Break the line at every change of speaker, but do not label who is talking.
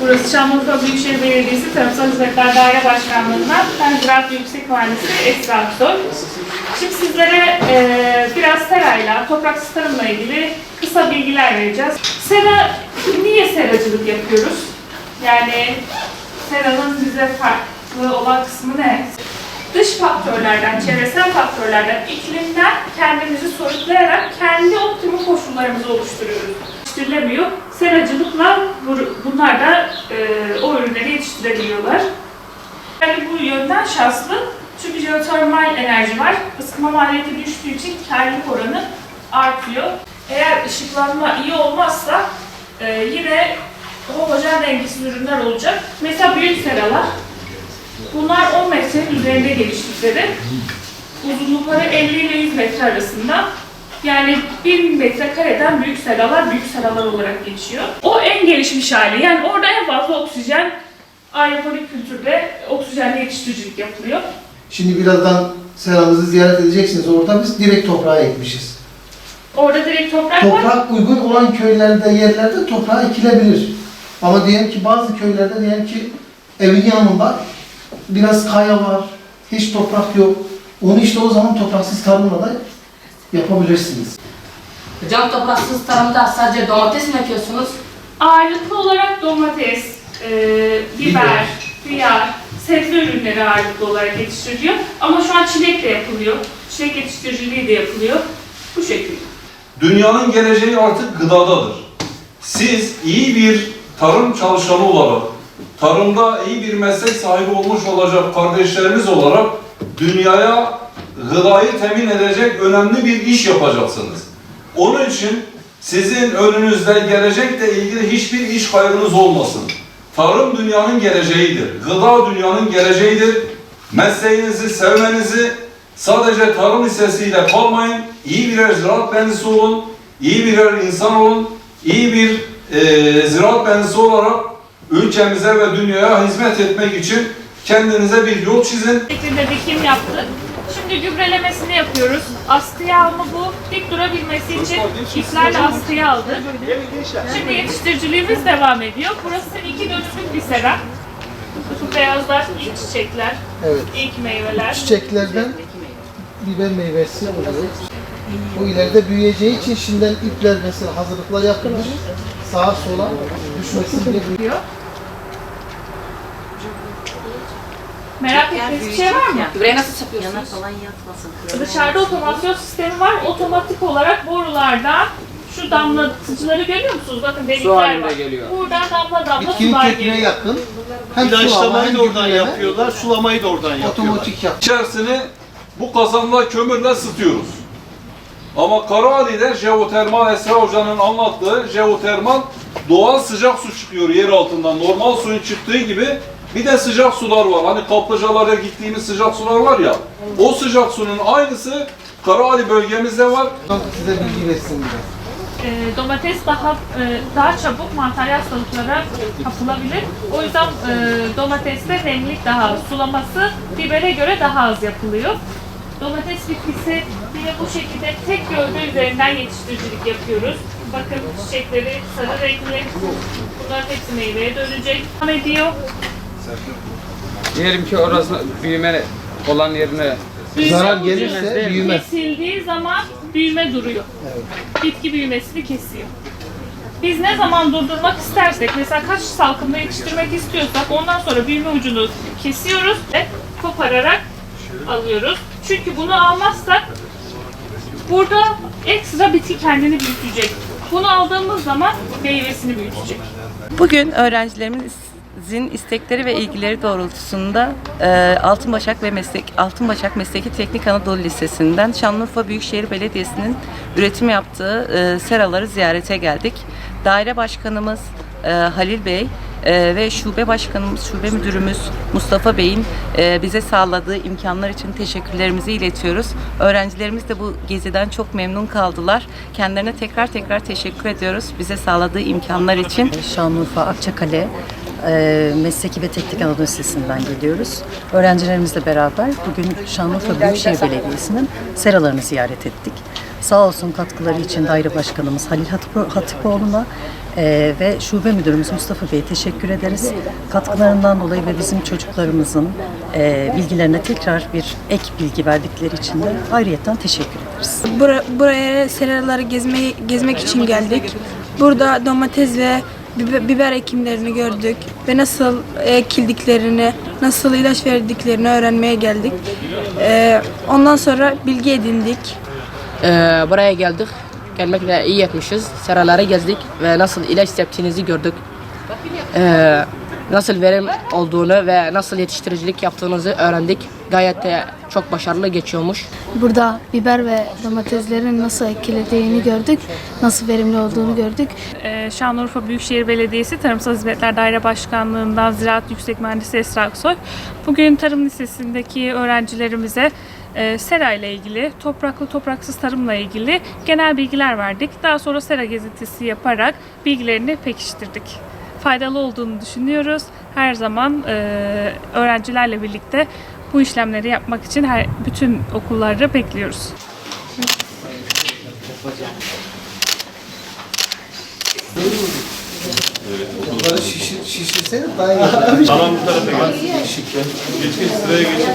Burası Şanlıurfa Büyükşehir Belediyesi Tarımsal Hizmetler Daire Başkanlığı'ndan ben Ziraat Yüksek Mühendisi Esra Aksoy. Şimdi sizlere e, biraz serayla, topraksız tarımla ilgili kısa bilgiler vereceğiz. Sera, niye seracılık yapıyoruz? Yani seranın bize farklı olan kısmı ne? Dış faktörlerden, çevresel faktörlerden, iklimden kendimizi soyutlayarak kendi optimum koşullarımızı oluşturuyoruz. Yetiştirilemiyor. Seracılıkla bu- bunlar da e, o ürünleri yetiştirebiliyorlar. Yani bu yönden şanslı. Çünkü jeotermal enerji var. Isıtma maliyeti düştüğü için karlılık oranı artıyor. Eğer ışıklanma iyi olmazsa e, yine homojen dengesiz ürünler olacak. Mesela büyük seralar. Bunlar 10 metrenin üzerinde geliştikleri. Uzunlukları 50 ile 100 metre arasında. Yani 1000 metrekareden büyük seralar büyük seralar olarak geçiyor. O en gelişmiş hali. Yani orada en fazla aeroponik kültürde oksijenli yetiştiricilik yapılıyor.
Şimdi birazdan seramızı ziyaret edeceksiniz. Orada biz direkt toprağa ekmişiz.
Orada direkt toprak var.
Toprak uygun olan köylerde, yerlerde toprağa ekilebilir. Ama diyelim ki bazı köylerde diyelim ki evin yanında biraz kaya var, hiç toprak yok. Onu işte o zaman topraksız tarımla da yapabilirsiniz.
Hocam topraksız tarımda sadece domates mi yapıyorsunuz?
Ağırlıklı olarak domates, e, biber, hıyar, sebze ürünleri ağırlıklı olarak yetiştiriliyor. Ama şu an çilek de yapılıyor. Çilek yetiştiriciliği de yapılıyor. Bu şekilde.
Dünyanın geleceği artık gıdadadır. Siz iyi bir tarım çalışanı olarak, tarımda iyi bir meslek sahibi olmuş olacak kardeşlerimiz olarak dünyaya gıdayı temin edecek önemli bir iş yapacaksınız. Onun için sizin önünüzde gelecekle ilgili hiçbir iş kaygınız olmasın. Tarım dünyanın geleceğidir. Gıda dünyanın geleceğidir. Mesleğinizi sevmenizi sadece tarım lisesiyle kalmayın. İyi birer ziraat mühendisi olun. iyi birer insan olun. iyi bir e, ziraat mühendisi olarak ülkemize ve dünyaya hizmet etmek için kendinize bir yol çizin.
şeklinde dikim yaptık. Şimdi gübrelemesini yapıyoruz. Askıya alma bu. Dik durabilmesi için iplerle askıya aldık. Şimdi yetiştiriciliğimiz devam ediyor. Burası iki dönümlük bir sera. Bu beyazlar ilk çiçekler,
Evet.
ilk meyveler.
Çiçeklerden biber meyvesi oluyor. Bu ileride büyüyeceği için şimdiden ipler mesela hazırlıklar yapılmış. Sağa sola düşmesin diye
diyor. Merak ettiğiniz bir şey var mı?
Gübreyi nasıl yapıyorsunuz?
Yana falan yatmasın.
Dışarıda otomasyon sistemi var. Otomatik olarak borulardan şu damlatıcıları görüyor musunuz? Bakın delikler
halinde
var.
geliyor.
Buradan damla damla
bitkinin
sular
köküne
geliyor.
yakın. Hem sulama
İlaçlamayı
hem
da oradan
gübreleme,
yapıyorlar, sulamayı da oradan yapıyorlar.
Otomatik yap.
İçerisini bu kazanla kömürle ısıtıyoruz. Ama Karaali'de jeotermal Esra Hoca'nın anlattığı jeotermal doğal sıcak su çıkıyor yer altından. Normal suyun çıktığı gibi bir de sıcak sular var. Hani kaplıcalara gittiğimiz sıcak sular var ya. O sıcak suyun aynısı Karaali bölgemizde var.
Size bilgi versin biraz.
Ee, domates daha e, daha çabuk mantar hastalıklara kapılabilir. O yüzden e, domateste nemlik daha az. Sulaması bibere göre daha az yapılıyor. Domates bitkisi yine bu şekilde tek gövde üzerinden yetiştiricilik yapıyoruz. Bakın çiçekleri sarı renkli. Bunların hepsi meyveye dönecek. Devam ediyor.
Diyelim ki orası büyüme olan yerine
Büyüme
Zarar gelirse büyüme.
Kesildiği zaman büyüme duruyor. Bitki büyümesini kesiyor. Biz ne zaman durdurmak istersek, mesela kaç salkımda yetiştirmek istiyorsak ondan sonra büyüme ucunu kesiyoruz ve kopararak alıyoruz. Çünkü bunu almazsak burada ekstra bitki kendini büyütecek. Bunu aldığımız zaman meyvesini büyütecek.
Bugün öğrencilerimizin istekleri ve ilgileri doğrultusunda e, Altınbaşak ve Meslek Altınbaşak Mesleki Teknik Anadolu Lisesi'nden Şanlıurfa Büyükşehir Belediyesi'nin üretim yaptığı e, seraları ziyarete geldik. Daire başkanımız e, Halil Bey e, ve şube başkanımız, şube müdürümüz Mustafa Bey'in e, bize sağladığı imkanlar için teşekkürlerimizi iletiyoruz. Öğrencilerimiz de bu geziden çok memnun kaldılar. Kendilerine tekrar tekrar teşekkür ediyoruz bize sağladığı imkanlar için.
Şanlıurfa Akçakale e, Mesleki ve Teknik Anadolu Lisesi'nden geliyoruz. Öğrencilerimizle beraber bugün Şanlıurfa Büyükşehir Belediyesi'nin seralarını ziyaret ettik. Sağ olsun katkıları için daire başkanımız Halil Hatip- Hatipoğlu'na e, ve şube müdürümüz Mustafa Bey'e teşekkür ederiz. Katkılarından dolayı ve bizim çocuklarımızın e, bilgilerine tekrar bir ek bilgi verdikleri için de ayrıyetten teşekkür ederiz.
Bura- buraya seraları gezmek için geldik. Burada domates ve biber, ekimlerini gördük ve nasıl ekildiklerini, nasıl ilaç verdiklerini öğrenmeye geldik. Ee, ondan sonra bilgi edindik.
Ee, buraya geldik. Gelmekle iyi etmişiz. Seraları gezdik ve nasıl ilaç septiğinizi gördük. Nasıl verim olduğunu ve nasıl yetiştiricilik yaptığınızı öğrendik. Gayet de çok başarılı geçiyormuş.
Burada biber ve domateslerin nasıl ekildiğini gördük, nasıl verimli olduğunu gördük.
Ee, Şanlıurfa Büyükşehir Belediyesi Tarımsal Hizmetler Daire Başkanlığı'ndan Ziraat Yüksek Mühendisi Esra Aksoy. Bugün Tarım Lisesi'ndeki öğrencilerimize e, sera ile ilgili, topraklı topraksız tarımla ilgili genel bilgiler verdik. Daha sonra sera gezintisi yaparak bilgilerini pekiştirdik. Faydalı olduğunu düşünüyoruz. Her zaman e, öğrencilerle birlikte bu işlemleri yapmak için her, bütün okullarda bekliyoruz.
Bunları şişir, şişirseydik daha iyi.
Tamam bu tarafa gel. Geç geç sıraya geç.